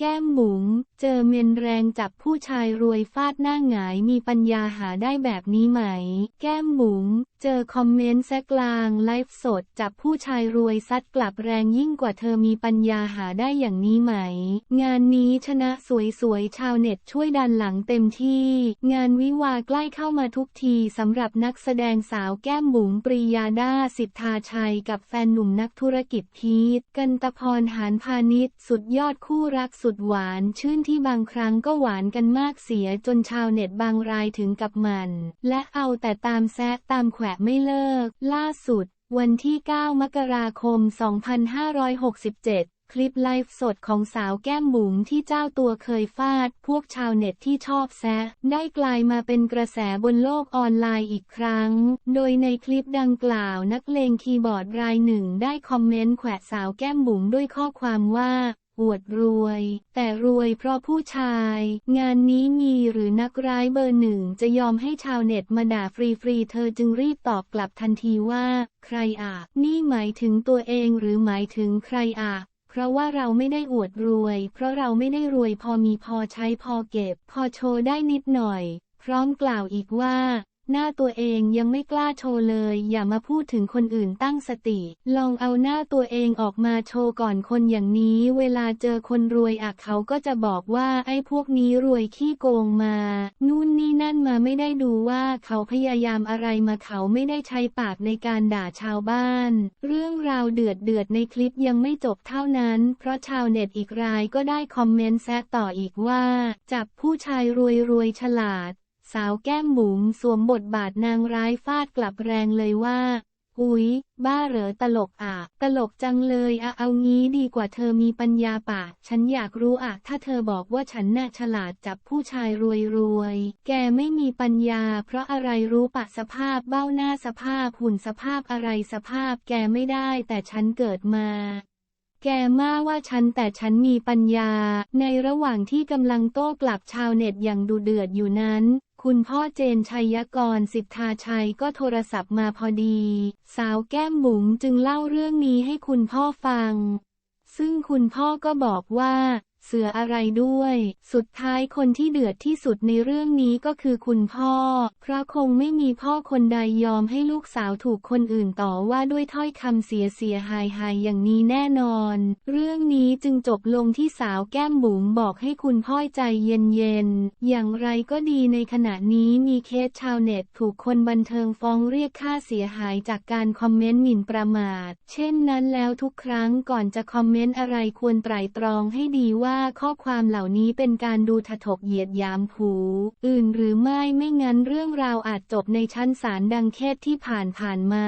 แก้มบุ๋มเจอเมนแรงจับผู้ชายรวยฟาดหน้าหงายมีปัญญาหาได้แบบนี้ไหม แก้มบุ๋มเจอคอมเมนต์แซกลางไลฟ์สดจับผู้ชายรวยซัดกลับแรงยิ่งกว่าเธอมีปัญญาหาได้อย่างนี้ไหม งานนี้ชนะสวยๆชาวเน็ตช่วยดันหลังเต็มที่ งานวิวาใกล้เข้ามาทุกทีสำหรับนักแสดงสาวแก้มบุ๋มปรียาดาสิทธาชัยกับแฟนหนุ่มนักธุรกิจพีทกันตะพรหานพาณิชย์สุดยอดคู่รักสุดหวานชื่นที่บางครั้งก็หวานกันมากเสียจนชาวเน็ตบางรายถึงกับมัน และเอาแต่ตามแซะตามแขวะไม่เลิก ล่าสุด วันที่ 9 มกราคม 2567คลิปไลฟ์สดของสาวแก้มบุ๋มที่เจ้าตัวเคยฟาด พวกชาวเน็ตที่ชอบแซะ ได้กลายมาเป็นกระแสบนโลกออนไลน์อีกครั้ง โดยในคลิปดังกล่าวนักเลงคีย์บอร์ดรายหนึ่งได้คอมเมนต์แขวะสาวแก้มบุ๋มด้วยข้อความว่า อวดรวย แต่รวยเพราะผู้ชาย งานนี้มีหรือนักร้ายเบอร์หนึ่งจะยอมให้ชาวเน็ตมาด่าฟรีๆเธอจึงรีบตอบกลับทันทีว่า ใครอะ นี่หมายถึงตัวเองหรือหมายถึงใครอะเพราะว่าเราไม่ได้อวดรวย เพราะเราไม่ได้รวยพอมีพอใช้พอเก็บ พอโชว์ได้นิดหน่อย พร้อมกล่าวอีกว่า หน้าตัวเองยังไม่กล้าโชว์เลย อย่ามาพูดถึงคนอื่นตั้งสติ ลองเอาหน้าตัวเองออกมาโชว์ก่อนคนอย่างนี้ เวลาเจอคนรวยอะเขาก็จะบอกว่าไอ้พวกนี้รวยขี้โกงมา นู่นนี่นั่นมาไม่ได้ดูว่าเขาพยายามอะไรมาเขาไม่ได้ใช้ปากในการด่าชาวบ้าน เรื่องราวเดือดเดือดในคลิปยังไม่จบเท่านั้น เพราะชาวเน็ตอีกรายก็ได้คอมเมนต์แซะต่ออีกว่า จับผู้ชายรวยรวยฉลาด สาวแก้มบุ๋มสวมบทบาทนางร้ายฟาดกลับแรงเลยว่า อุ๊ย บ้าเหรอตลกอะ ตลกจังเลยอะเอางี้ดีกว่าเธอมีปัญญาป่ะ ฉันอยากรู้อะถ้าเธอบอกว่าฉันน่ะฉลาดจับผู้ชายรวยรวยแกไม่มีปัญญา เพราะอะไรรู้ปะสภาพเบ้าหน้าสภาพหุ่นสภาพอะไรสภาพแกไม่ได้แต่ฉันเกิดมาแกมาว่าฉันแต่ฉันมีปัญญา ในระหว่างที่กำลังโต้กลับชาวเน็ตอย่างดุเดือดอยู่นั้น คุณพ่อเจนชัยกรสิทธาชัยก็โทรศัพท์มาพอดี สาวแก้มบุ๋มจึงเล่าเรื่องนี้ให้คุณพ่อฟัง ซึ่งคุณพ่อก็บอกว่า เสืออะไรด้วย สุดท้ายคนที่เดือดที่สุดในเรื่องนี้ก็คือคุณพ่อ เพราะคงไม่มีพ่อคนใดยอมให้ลูกสาวถูกคนอื่นต่อว่าด้วยถ้อยคำเสียเสียหายหายอย่างนี้แน่นอน เรื่องนี้จึงจบลงที่สาวแก้มบุ๋มบอกให้คุณพ่อใจเย็นๆ อย่างไรก็ดีในขณะนี้มีเคสชาวเน็ตถูกคนบันเทิงฟ้องเรียกค่าเสียหายจากการคอมเมนต์หมิ่นประมาท เช่นนั้นแล้วทุกครั้งก่อนจะคอมเมนต์อะไรควรไตร่ตรองให้ดีว่าข้อความเหล่านี้เป็นการดูถถกเหยียดยามผูอื่นหรือไม่ไม่งั้นเรื่องราวอาจจบในชั้นศาลดังเคสที่ผ่านผ่านมา